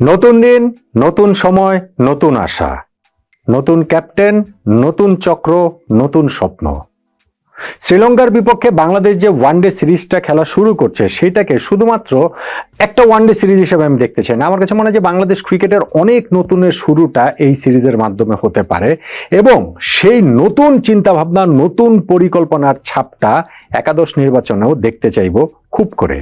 নতুন দিন, নতুন সময়, নতুন আশা। নতুন ক্যাপ্টেন, নতুন চক্র, নতুন স্বপ্ন। শ্রীলঙ্কার বিপক্ষে বাংলাদেশ যে ওয়ানডে সিরিজটা খেলা শুরু করছে, সেটাকে শুধুমাত্র একটা ওয়ানডে সিরিজ হিসেবে আমি দেখতে চাই না। আমার কাছে মনে হয় যে বাংলাদেশ ক্রিকেটের অনেক নতুনের শুরুটা এই সিরিজের মাধ্যমে হতে পারে এবং সেই নতুন চিন্তাভাবনা, নতুন পরিকল্পনার ছাপটা একাদশ নির্বাচনেও দেখতে চাইব খুব করে।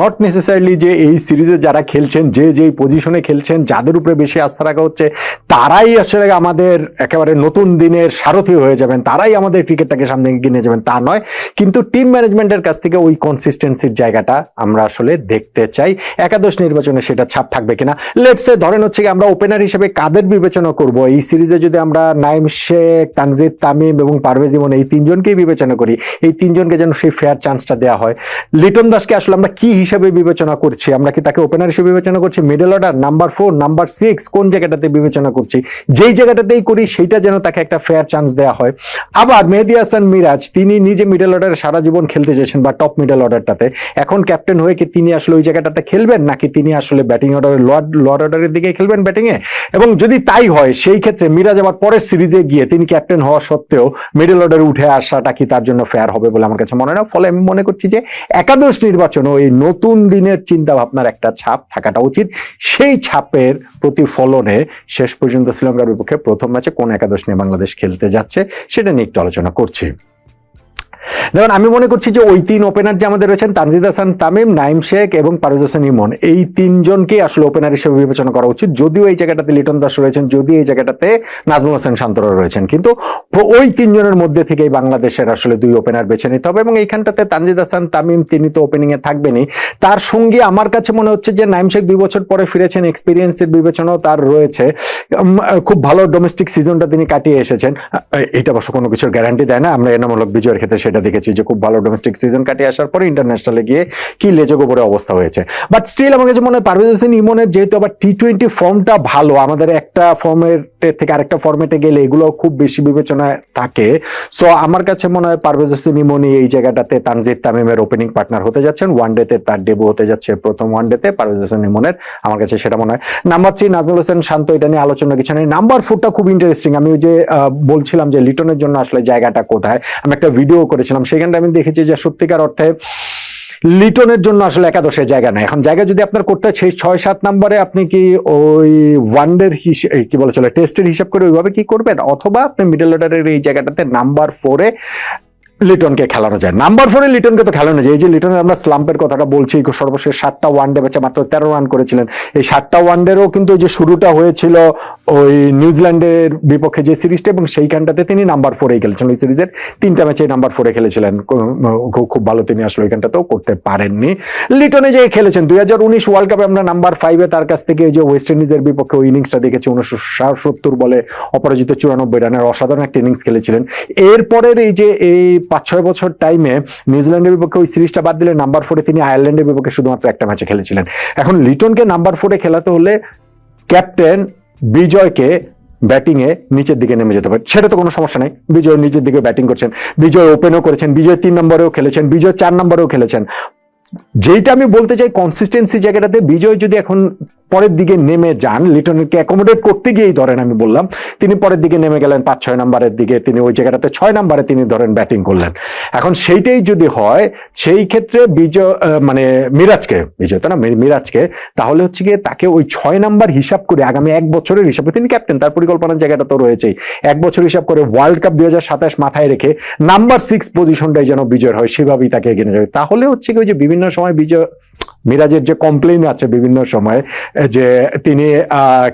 নট নেসেসারিলি যে এই সিরিজে যারা খেলছেন, যে যেই পজিশনে খেলছেন, যাদের উপরে বেশি আস্থা রাখা হচ্ছে, তারাই আসলে আমাদের একেবারে নতুন দিনের সারথি হয়ে যাবেন। তারাই আমাদের ক্রিকেটটাকে সামনে এগিয়ে নিয়ে যাবেন। তা নয়, কিন্তু টিম ম্যানেজমেন্টের কাছ থেকে ওই কনসিস্টেন্সির জায়গাটা আমরা আসলে দেখতে চাই। একাদশ নির্বাচনে সেটা ছাপ থাকবে কিনা? লেটসে ধরেন হচ্ছে আমরা ওপেনার হিসেবে কাদের বিবেচনা করব? এই সিরিজে যদি আমরা নাইম শেখ, তানজিদ তামিম এবং পারভেজ ইমন এই তিনজনকেই বিবেচনা করি, এই তিনজনকে যেন সেই ফেয়ার চান্সটা দেওয়া হয়। লিটন দাসকে আসলে আমরা কি হিসাবে বিবেচনা করছি? আমরা কি তাকে ওপেনার হিসেবে বিবেচনা করছি? Middle order number four number six কোন জায়গাটাতে বিবেচনা করছি? যেই জায়গাটাতেই করি, সেইটা যেন তাকে একটা ফেয়ার চান্স দেওয়া হয়। আবার মেহেদি হাসান মিরাজ, তিনি নিজে মিডল অর্ডারে সারা জীবন খেলতে চেয়েছেন বা টপ মিডল অর্ডারটাতে এখন ক্যাপ্টেন হয়ে কি তিনি আসলে ওই জায়গাটাতে খেলবেন, নাকি তিনি আসলে ব্যাটিং অর্ডারের লোয়ার লোয়ার অর্ডারের দিকে খেলবেন ব্যাটিংয়ে এবং যদি তাই হয়, সেই ক্ষেত্রে মিরাজ আবার পরের সিরিজে গিয়ে তিনি ক্যাপ্টেন হওয়া সত্ত্বেও মিডল অর্ডারে উঠে আসাটা কি তার জন্য ফেয়ার হবে বলে আমার কাছে মনে হয় ফলে আমি মনে করছি যে একাদশ নির্বাচন ওই নতুন দিনের চিন্তা ভাবনার একটা ছাপ থাকাটা উচিত। সেই ছাপের প্রতিফলনে শেষ পর্যন্ত শ্রীলঙ্কার বিপক্ষে প্রথম ম্যাচে কোন একাদশ নিয়ে বাংলাদেশ খেলতে যাচ্ছে, সেটা নিয়ে একটু আলোচনা করছি। দেখুন, আমি মনে করছি যে ওই তিন ওপেনার যে আমাদের রয়েছেন, তানজিদ হাসান, তামিম নাইম শেখ এবং পারভেজ হোসেন ইমন, এই তিনজনকে আসলে ওপেনার হিসেবে বিবেচনা করা উচিত। যদিও এই জায়গাটাতে লিটন দাস রয়েছেন, যদিও এই জায়গাটাতে নাজমুল হাসান শান্তরা রয়েছেন, কিন্তু ওই তিনজনের মধ্যে থেকেই বাংলাদেশের আসলে দুই ওপেনার বেছে নিতে হবে এবং এইখানটাতে তানজিদ হাসান, তামিম তিনি তো ওপেনিং এ থাকবেনই। তার সঙ্গে আমার কাছে মনে হচ্ছে যে নাইম শেখ দুই বছর পরে ফিরেছেন এক্সপিরিয়েন্সের বিবেচনাও তার রয়েছে। খুব ভালো ডোমেস্টিক সিজনটা তিনি কাটিয়ে এসেছেন। এটা অবশ্য কোনো কিছুর গ্যারান্টি দেয় না, আমরা এনামূলক বিজয়ের ক্ষেত্রে সেটা দেখেছি যে খুব ভালো ডোমেস্টিক সিজন কাটিয়ে আসার পরে ইন্টারন্যাশনালে গিয়ে কি লেজে গোবরে অবস্থা হয়েছে। বাট স্টিল আমার কাছে মনে হয় পারভেজ হোসেন ইমনের যেহেতু আবার টি টোয়েন্টি ফর্মটা ভালো, আমাদের একটা ফর্মের থেকে আরেকটা ফর্মেটে গেলে এগুলো খুব বেশি বিবেচনায় থাকে। সো আমার কাছে মনে হয় পারভেজ হোসেন ইমনি এই জায়গাটাতে তানজিদ তামিমের ওপেনিং পার্টনার হতে যাচ্ছেন। ওয়ান ডেতে তার ডেবু হতে যাচ্ছে প্রথম ওয়ান ডেতে পারভেজ হোসেন ইমনের আমার কাছে সেটা মনে হয়। নাম্বার থ্রি নাজমুল হোসেন শান্ত, এটা নিয়ে আলোচনা কিছু নেই। নাম্বার ফোরটা খুব ইন্টারেস্টিং আমি ওই যে বলছিলাম যে লিটনের জন্য আসলে জায়গাটা কোথায়। আমি একটা ভিডিও করেছিলাম সেখানটা আমি দেখেছি যে সত্যিকার অর্থে লিটনের জন্য আসলে একাদশের জায়গা নেই। এখন জায়গা যদি আপনার করতে হয়, সেই ছয় সাত নম্বরে আপনি কি ওই ওয়ানডের হিসেবে কি বলে চলে, টেস্টের হিসাব করে ওইভাবে কি করবেন? অথবা আপনি মিডল অর্ডারের এই জায়গাটাতে নাম্বার ফোরে লিটনকে খেলানো যায়। নাম্বার ফোরে লিটনকে তো খেলানো যায়। এই যে লিটনের আমরা স্লাম্পের কথাটা বলছি সর্বশেষ সাতটা ওয়ানডে ম্যাচে মাত্র তেরো রান করেছিলেন। এই সাতটা ওয়ানডেরও কিন্তু যে শুরুটা হয়েছিল ওই নিউজিল্যান্ডের বিপক্ষে যে সিরিজটা, এবং সেইখানটাতে তিনি নাম্বার ফোরেই খেলেছেন ওই সিরিজের তিনটা ম্যাচে নাম্বার ফোরে খেলেছিলেন। খুব- ভালো তিনি আসলে ওইখানটাতেও করতে পারেননি। লিটনে যে খেলেছেন। দুই হাজার উনিশ ওয়ার্ল্ড কাপে আমরা নাম্বার ফাইভে তার কাছ থেকে যে ওয়েস্ট ইন্ডিজের বিপক্ষে ওই ইনিংসটা দেখেছি উনিশশো সত্তর বলে অপরাজিত চুরানব্বই রানের। অসাধারণ একটা ইনিংস খেলেছিলেন। এরপরের এই যে এই পাঁচ ছয় বছর টাইমে নিউজিল্যান্ডের বিপক্ষে ওই সিরিজটা বাদ দিলে নাম্বার ফোরে তিনি আয়ারল্যান্ডের বিপক্ষে শুধুমাত্র একটা ম্যাচে খেলেছিলেন। এখন লিটনকে নাম্বার ফোরে খেলাতে হলে ক্যাপ্টেন বিজয়কে ব্যাটিং এ নিচের দিকে নেমে যেতে পারে সেটা তো কোনো সমস্যা নেই। বিজয় নিচের দিকে ব্যাটিং করছেন। বিজয় ওপেনও করেছেন। বিজয় তিন নম্বরেও খেলেছেন। বিজয় চার নম্বরেও খেলেছেন। যেইটা আমি বলতে চাই কনসিস্টেন্সি জায়গাটাতে বিজয় যদি এখন পরের দিকে নেমে যান। লিটনকে অ্যাকোমোডেট করতে গিয়েই ধরেন আমি বললাম, তিনি পরের দিকে নেমে গেলেন পাঁচ, ছয় নম্বরের দিকে। তিনি ওই জায়গাটাতে ছয় নম্বরে তিনি ধরেন ব্যাটিং করলেন। এখন সেইটাই যদি হয়, সেই ক্ষেত্রে বিজয় মানে মিরাজকে, বিজয় তো না মিরাজকে, তাহলে হচ্ছে গিয়ে তাকে ওই ছয় নাম্বার হিসাব করে আগামী এক বছরের হিসাবে তিনি ক্যাপ্টেন তার পরিকল্পনার জায়গাটা তো রয়েছেই। এক বছর হিসাব করে ওয়ার্ল্ড কাপ দুই হাজার সাতাশ মাথায় রেখে নাম্বার সিক্স পজিশনটাই যেন বিজয়ের হয়, সেভাবেই তাকে এগিয়ে যাবে। তাহলে হচ্ছে কি ওই যে বিভিন্ন সময় বিজয় মিরাজের যে কমপ্লেন আছে বিভিন্ন সময়ে, যে তিনি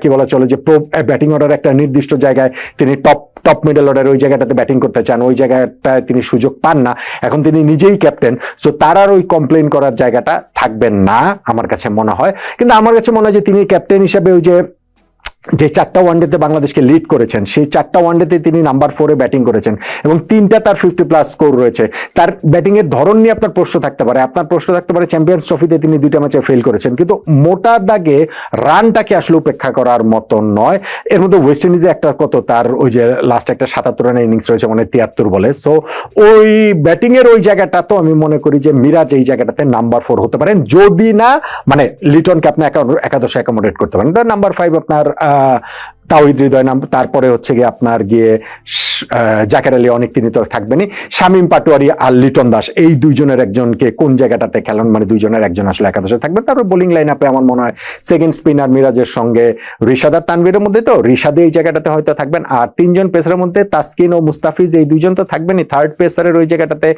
কি বলা চলে, যে প্রো ব্যাটিং অর্ডার একটা নির্দিষ্ট জায়গায় তিনি টপ টপ মিডল অর্ডার ওই জায়গাটাতে ব্যাটিং করতে চান, ওই জায়গাটায় তিনি সুযোগ পান না। এখন তিনি নিজেই ক্যাপ্টেন সো তার আর ওই কমপ্লেন করার জায়গাটা থাকবেন না, আমার কাছে মনে হয়। কিন্তু আমার কাছে মনে হয় যে তিনি ক্যাপ্টেন হিসাবে ওই যে যে চারটা ওয়ানডেতে বাংলাদেশকে লিড করেছেন, সেই চারটা ওয়ানডেতে তিনি নাম্বার ফোরে ব্যাটিং করেছেন এবং তিনটা তার ফিফটি প্লাস স্কোর রয়েছে। তার ব্যাটিংয়ের ধরন নিয়ে আপনার প্রশ্ন থাকতে পারে। আপনার প্রশ্ন থাকতে পারে চ্যাম্পিয়ন্স ট্রফিতে তিনি দুইটা ম্যাচে ফেল করেছেন। কিন্তু মোটা দাগে রানটাকে আসলে উপেক্ষা করার মতো নয়। এর মধ্যে ওয়েস্ট ইন্ডিজে একটা কত, তার ওই যে লাস্ট একটা সাতাত্তর রানের ইনিংস রয়েছে মানে তিয়াত্তর বলে। সো ওই ব্যাটিংয়ের ওই জায়গাটা তো আমি মনে করি যে মিরাজ এই জায়গাটাতে নাম্বার ফোর হতে পারেন। যদি না মানে লিটনকে আপনি একা- একাদশে অ্যাকোমোডেট করতে পারেন। নাম্বার ফাইভ আপনার তাওহিদ হৃদয় নাম তারপরে হচ্ছে গিয়ে আপনার গিয়ে জাকের আলী অনেক তিনি তো থাকবেনই। শামীম পাটোয়ারি আর লিটন দাস, এই দুইজনের একজনকে কোন জায়গাটাতে খেলেন? মানে দুইজনের একজন আসলে একাদশে থাকবেন। তারপর বোলিং লাইন আপে আমার মনে হয় সেকেন্ড স্পিনার মিরাজের সঙ্গে রিশাদ আর তানভীরের মধ্যে তো রিশাদে এই জায়গাটাতে হয়তো থাকবেন। আর তিনজন পেসারের মধ্যে তাসকিন ও মুস্তাফিজ, এই দুইজন তো থাকবেনই। থার্ড পেসারের ওই জায়গাটাতে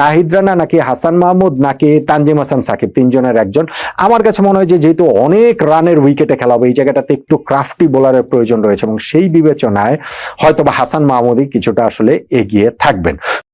নাহিদ রানা, নাকি হাসান মাহমুদ, নাকি তানজিম হাসান সাকিব, তিনজনের একজন। আমার কাছে মনে হয় যে যেহেতু অনেক রানের উইকেটে খেলা হবে, এই জায়গাটাতে একটু ক্রাফটি বোলারের প্রয়োজন রয়েছে এবং সেই বিবেচনায় হয়তো বা হাসান মাহমুদই কিছুটা আসলে এগিয়ে থাকবেন।